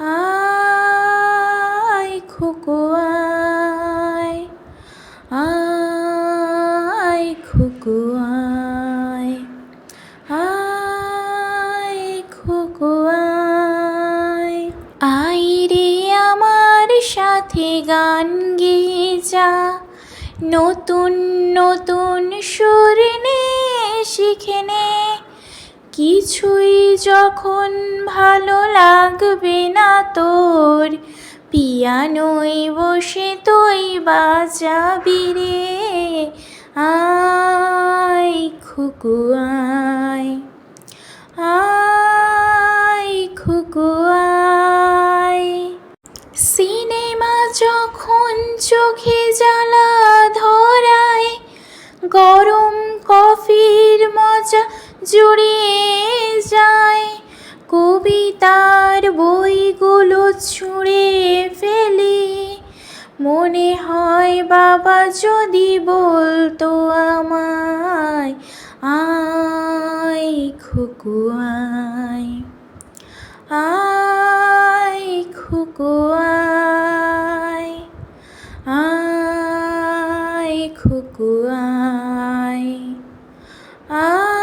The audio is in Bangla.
আয় খুকু, আয়। আয় খুকু, আয়। আয় আয়। রে আমার সাথে গান গেয়ে যা নতুন নতুন সুর নে শিখে নে। কিছুই যখন ভালো লাগবে না তোর পিয়ানোই বসে তুই বাজাবি রে। আয় খুকু, আয়। আয় খুকু, আয়। সিনেমা যখন চোখে জ্বালা ধরায়, গরম কফির মজা জুড়িয়ে যায়। কবিতার মনে হয় বাবা যদি বলতো আমায় আই খুকু আই আয় আই আয় আয়